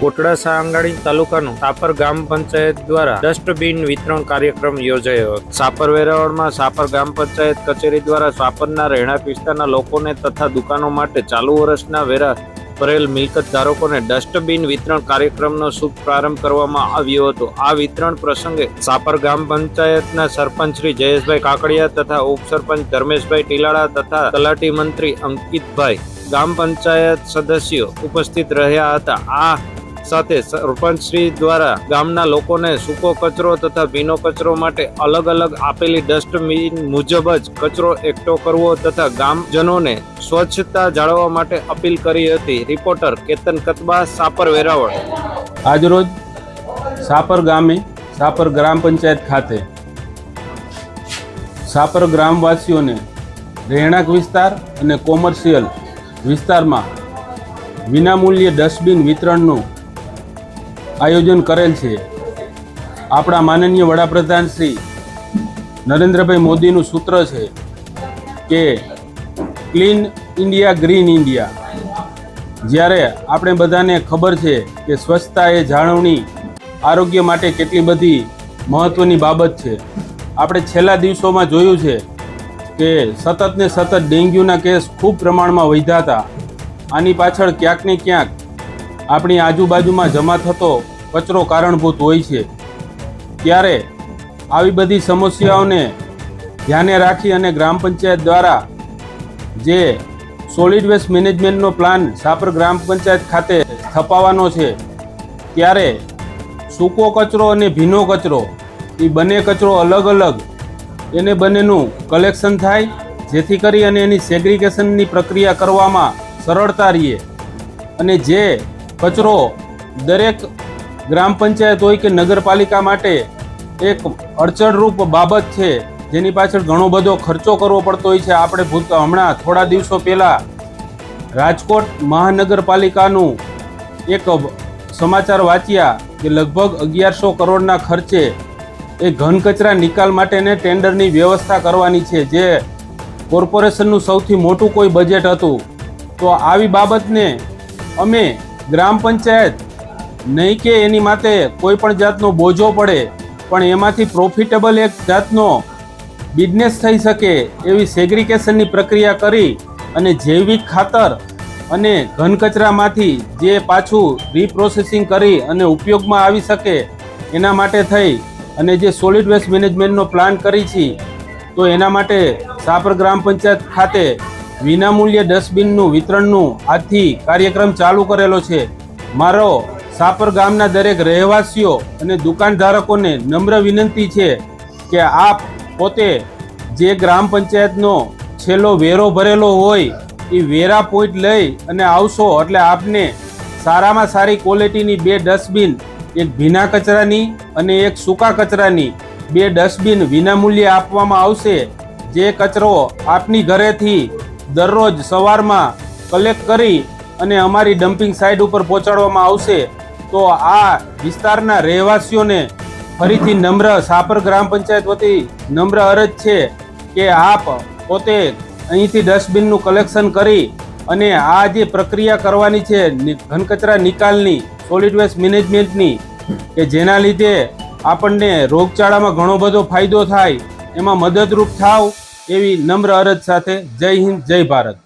કોટડા સાંગાણી તાલુકાનું સાપર ગ્રામ પંચાયત દ્વારા ડસ્ટબિન વિતરણ કાર્યક્રમ યોજાયો. સાપર વેરાવળમાં સાપર ગ્રામ પંચાયત કચેરી દ્વારા સાપરના રહેણાંક વિસ્તારના લોકોને તથા દુકાનો માટે ચાલુ વર્ષના વેરા ભરેલ મિલકત ધારકોને ડસ્ટબિન વિતરણ કાર્યક્રમનો શુભ પ્રારંભ કરવામાં આવ્યો હતો આ વિતરણ પ્રસંગે સાપર ગ્રામ પંચાયતના સરપંચ શ્રી જયેશભાઈ કાકડિયા તથા ઉપસરપંચ ધર્મેશભાઈ ટીલાળા તથા તલાટી મંત્રી અંકિતભાઈ, ગ્રામ પંચાયત સદસ્યો ઉપસ્થિત રહ્યા હતા આ સાથે સરપંચશ્રી દ્વારા ગામના લોકોને સૂકો કચરો તથા ભીનો કચરો માટે અલગ અલગ આપેલી ડસ્ટબિન મુજબ જ કચરો એકઠો કરવો તથા ગામજનોને સ્વચ્છતા જાળવવા માટે અપીલ કરી હતી. રિપોર્ટર કેતન કતબા, સાપર વેરાવળ. આજરોજ સાપર ગામે, સાપર ગ્રામ પંચાયત ખાતે સાપર ગ્રામવાસીઓને રહેણાંક વિસ્તાર અને કોમર્શિયલ વિસ્તારમાં વિનામૂલ્યે ડસ્ટબિન વિતરણનું આયોજન કરેલ છે. આપણા માનનીય વડાપ્રધાન શ્રી નરેન્દ્રભાઈ મોદીનું સૂત્ર છે કે ક્લીન ઇન્ડિયા ગ્રીન ઇન્ડિયા જ્યારે આપણે બધાને ખબર છે કે સ્વચ્છતા એ જાળવણી આરોગ્ય માટે કેટલી બધી મહત્ત્વની બાબત છે. આપણે છેલ્લા દિવસોમાં જોયું છે કે સતત ને સતત ડેન્ગ્યુના કેસ ખૂબ પ્રમાણમાં વધ્યા હતા. આની પાછળ ક્યાંક ને ક્યાંક આપણી આજુબાજુમાં જમા થતો કચરો કારણભૂત હોય છે. ત્યારે આવી બધી સમસ્યાઓને ધ્યાને રાખી અને ગ્રામ પંચાયત દ્વારા જે સોલિડ વેસ્ટ મેનેજમેન્ટનો પ્લાન સાપર ગ્રામ પંચાયત ખાતે સ્થપાવવાનો છે, ત્યારે સૂકો કચરો અને ભીનો કચરો, એ બંને કચરો અલગ અલગ એને બંનેનું કલેક્શન થાય, જેથી કરી અને એની સેગ્રિગેશનની પ્રક્રિયા કરવામાં સરળતા રહીએ અને જે કચરો દરેક ગ્રામ પંચાયત હોય કે નગરપાલિકા માટે એક અડચણરૂપ બાબત છે. જેની પાછળ ઘણો બધો ખર્ચો કરવો પડતો હોય છે. આપણે ભૂત, હમણાં થોડા દિવસો પહેલાં રાજકોટ મહાનગરપાલિકાનું એક સમાચાર વાંચ્યા કે લગભગ અગિયારસો કરોડના ખર્ચે એ ઘન કચરા નિકાલ માટેને ટેન્ડરની વ્યવસ્થા કરવાની છે. જે કોર્પોરેશનનું સૌથી મોટું કોઈ બજેટ હતું. તો આવી બાબતને અમે ગ્રામ પંચાયત નહીં કે એની માટે કોઈ પણ જાતનો બોજો પડે, પણ એમાંથી પ્રોફિટેબલ એક જાતનો બિઝનેસ થઈ શકે એવી સેગ્રિકેશનની પ્રક્રિયા કરી અને જૈવિક ખાતર અને ઘન કચરામાંથી જે પાછું રીપ્રોસેસિંગ કરી અને ઉપયોગમાં આવી શકે એના માટે થઈ અને જે સોલિડ વેસ્ટ મેનેજમેન્ટનો પ્લાન કરી છે, તો એના માટે સાપર ગ્રામ પંચાયત ખાતે વિનામૂલ્યે ડસ્ટબિનનું વિતરણનું આજથી કાર્યક્રમ ચાલુ કરેલો છે. મારો સાપર ગામના દરેક રહેવાસીઓ અને દુકાનધારકોને નમ્ર વિનંતી છે કે આપ પોતે જે ગ્રામ પંચાયતનો છેલ્લો વેરો ભરેલો હોય, એ વેરા પોઈન્ટ લઈ અને આવશો એટલે આપને સારામાં સારી ક્વોલિટીની બે ડસ્ટબિન, એક ભીના કચરાની અને એક સૂકા કચરાની બે ડસ્ટબિન વિનામૂલ્યે આપવામાં આવશે. જે કચરો આપની ઘરેથી દરરોજ સવારમાં કલેક્ટ કરી અને અમારી ડમ્પિંગ સાઇટ ઉપર પહોંચાડવામાં આવશે, તો આ વિસ્તારના રહેવાસીઓને ફરીથી નમ્ર સાપર ગ્રામ પંચાયત વતી નમ્ર અરજ છે કે આપ પોતે અહીંથી ડસ્ટબિનનું કલેક્શન કરી અને આ જે પ્રક્રિયા કરવાની છે ઘનકચરા નિકાલની સોલિડ વેસ્ટ મેનેજમેન્ટની કે જેના લીધે આપણને રોગચાળામાં ઘણો બધો ફાયદો થાય, એમાં મદદરૂપ થાવ એવી નમ્ર અરજ સાથે જય હિન્દ જય ભારત.